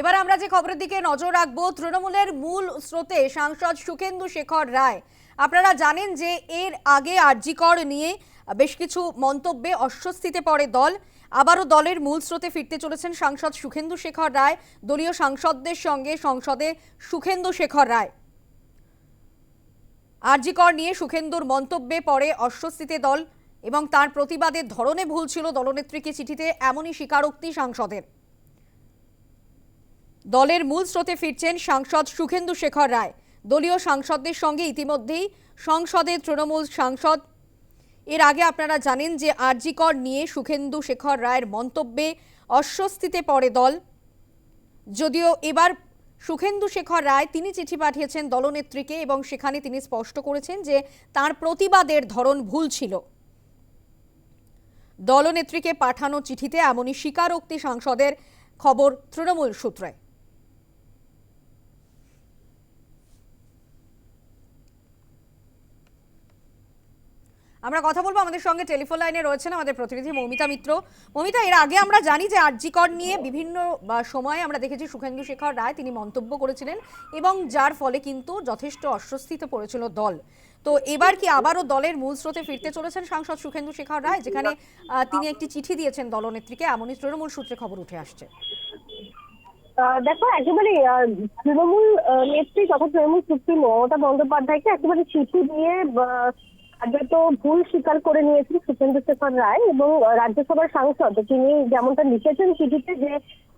এবার আমরা যে খবরের দিকে নজর রাখব, তৃণমূলের মূল স্রোতে সাংসদ সুখেন্দু শেখর রায়। আপনারা জানেন যে এর আগে আরজিকর নিয়ে বেশ কিছু মন্তব্যে অস্বস্তিতে পড়ে দল। আবারও দলের মূল স্রোতে ফিরতে চলেছেন সাংসদ সুখেন্দু শেখর রায়। দলীয় সাংসদদের সঙ্গে সংসদে সুখেন্দু শেখর রায়। আরজিকর নিয়ে সুখেন্দুর মন্তব্যে পড়ে অস্বস্তিতে দল এবং তার প্রতিবাদের ধরনে ভুল ছিল দলনেত্রীকে চিঠিতে, এমনই স্বীকারোক্তি সাংসদের। দলের মূল স্রোতে ফিরছেন সাংসদ সুখেন্দু শেখর রায়। দলীয় সাংসদদের সঙ্গে ইতিমধ্যেই সংসদের তৃণমূল সাংসদ। এর আগে আপনারা জানেন যে আরজিকর নিয়ে সুখেন্দু শেখর রায়ের মন্তব্যে অস্বস্তিতে পড়ে দল। যদিও এবার সুখেন্দু শেখর রায় তিনি চিঠি পাঠিয়েছেন দলনেত্রীকে এবং সেখানে তিনি স্পষ্ট করেছেন যে তার প্রতিবাদের ধরন ভুল ছিল। দলনেত্রীকে পাঠানো চিঠিতে এমনই স্বীকারোক্তি সাংসদের খবর তৃণমূল সূত্রে। আমরা কথা বলব আমাদের সঙ্গে টেলিফোন লাইনে রয়েছেন আমাদের প্রতিনিধি মৌমিতা মিত্র। মৌমিতা, এর আগে আমরা জানি যে আরজিকর নিয়ে বিভিন্ন সময়ে আমরা দেখেছি সুখেন্দু শেখর রায় তিনি মন্তব্য করেছিলেন এবং যার ফলে কিন্তু যথেষ্ট অস্বস্তিতে পড়েছিল দল। তো এবার কি আবারও দলের মূল স্রোতে ফিরতে চলেছেন সাংসদ সুখেন্দু শেখর রায়, যেখানে তিনি একটি চিঠি দিয়েছেন দলনেত্রীকে, এমনই তৃণমূল সূত্রে খবর উঠে আসছে। দেখো, একেবারে তৃণমূল নেত্রী তথা তৃণমূল সুপ্রিম মমতা বন্দ্যোপাধ্যায়কে একেবারে চিঠি দিয়ে আহ, কার্যত ভুল স্বীকার করে নিয়েছেন সুখেন্দু শেখর রায় এবং রাজ্যসভার সাংসদ তিনি যেমনটা লিখেছেন চিঠিতে যে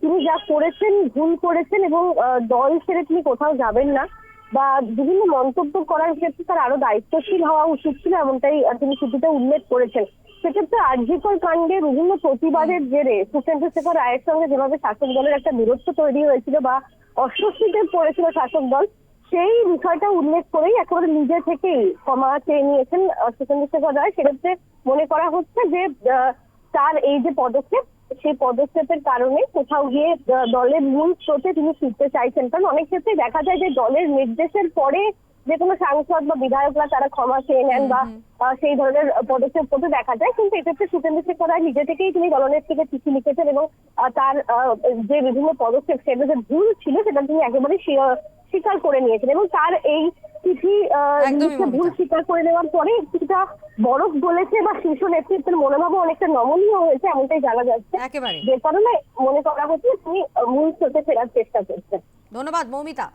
তিনি যা করেছেন ভুল করেছেন এবং দল ছেড়ে তিনি কোথাও যাবেন না বা বিভিন্ন মন্তব্য করার ক্ষেত্রে তার আরও দায়িত্বশীল হওয়া উচিত ছিল এমনটাই তিনি চিঠিতে উল্লেখ করেছেন। সেক্ষেত্রে আর্যিকর কাণ্ডে বিভিন্ন প্রতিবাদের জেরে সুখেন্দু শেখর রায়ের সঙ্গে যেভাবে শাসক দলের একটা দূরত্ব তৈরি হয়েছিল বা অস্বস্তিতে পড়েছিল শাসক দল সেই বিষয়টা উল্লেখ করেই একেবারে নিজে থেকেই ক্ষমা চেয়ে নিয়েছেন শেখর রায়। সেক্ষেত্রে মনে করা হচ্ছে যে তার এই যে পদক্ষেপ সেই পদক্ষেপের কারণে কোথাও গিয়ে দলের মূল স্রোতে তিনি ফিরতে চাইছেন। কারণ অনেক ক্ষেত্রে দেখা যায় যে দলের নির্দেশের পরে যে কোনো সাংসদ বা বিধায়করা তারা ক্ষমা চেয়ে নেন বা সেই ধরনের পদক্ষেপ করতে দেখা যায়। কিন্তু এক্ষেত্রে সুখেন্দু শেখর রায় নিজে থেকেই তিনি দলনেত্রীকে চিঠি লিখেছেন এবং তার আহ, যে বিভিন্ন পদক্ষেপ সেটা যে ভুল ছিল সেটা তিনি একেবারে স্বীকার করে নিয়েছেন এবং তার এই চিঠি আহ, ভুল স্বীকার করে নেওয়ার পরে কিছুটা বরফ বলেছে বা শীর্ষ নেতৃত্বের মনোভাবও অনেকটা নমনীয় হয়েছে এমনটাই জানা যাচ্ছে। যে কারণে মনে করা হচ্ছে তিনি মূল স্রোতে ফেরার চেষ্টা করছেন। ধন্যবাদ মৌমিতা।